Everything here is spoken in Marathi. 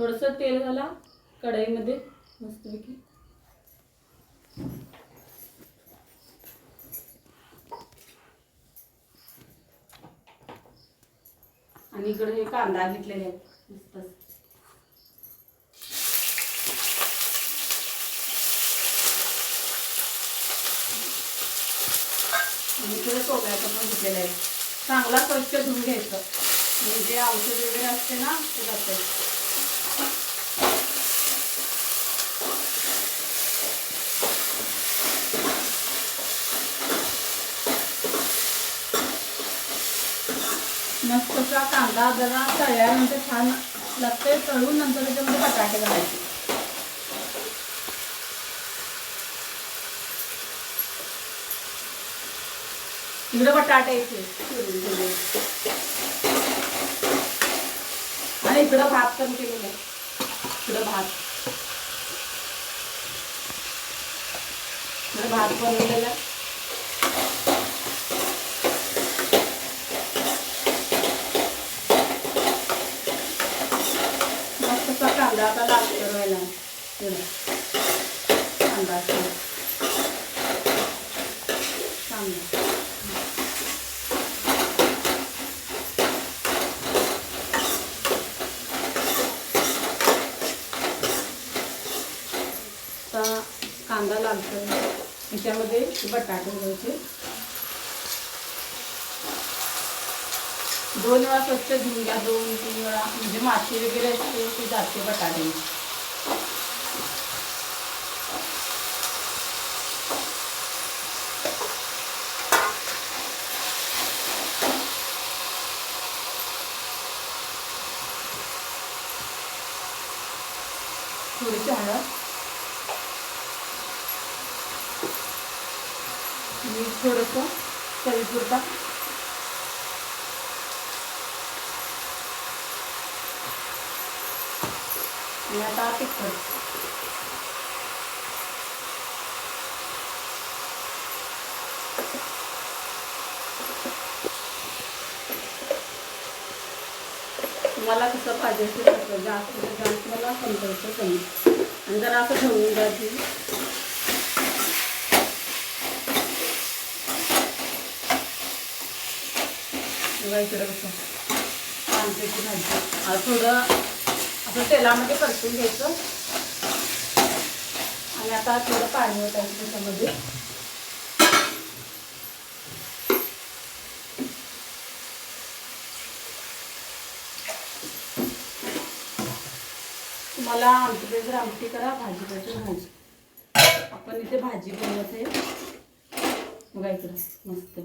थोडंसं तेल घाला कढईमध्ये मस्तपैकी. आणि इकडे हे कांदा घेतलेले आहेत मस्त. आणि इकडे टोमॅटो पण घेतलेलं आहे. चांगला स्वच्छ धुवून घ्यायचं. म्हणजे औषध वगैरे असते ना ते जाते. मस्त असा कांदा जरा तळल्यानंतर छान लागते तळून नंतर त्याच्यामध्ये बटाटे घालायचे. इकडे बटाटे येते आणि इकडं भात पण केलेला आहे. इकडं भात. इकडं भात बनवलेला आहे. मस्त असा लागतो आता कांदा कांदा आता कांदा लागतो त्याच्यामध्ये बटाटे घ्यायचे दोन वेळा स्वच्छ धुवून घ्या दोन तीन वेळा. म्हणजे माती वगैरे असते ती जाते बटाटे थोडीशी हळद. मीठ थोडंसं चवीपुरता. आणि आता तिखट तुम्हाला कसं पाहिजे असेल तसं जास्त जास्त मला समजायचं कमी आणि जरा असं ठेवून द्यायची बघा इकडे कसं. कांद्याची भाजी. आता थोडं असं तेलामध्ये परतून घ्यायचं. आणि आता थोडं पाणी होतं त्याच्यामध्ये. तुम्हाला आमटी पाहिजे आमटी करा भाजी पाहिजे भाजी. आपण इथे भाजी बनवत आहे. बघायचं मस्त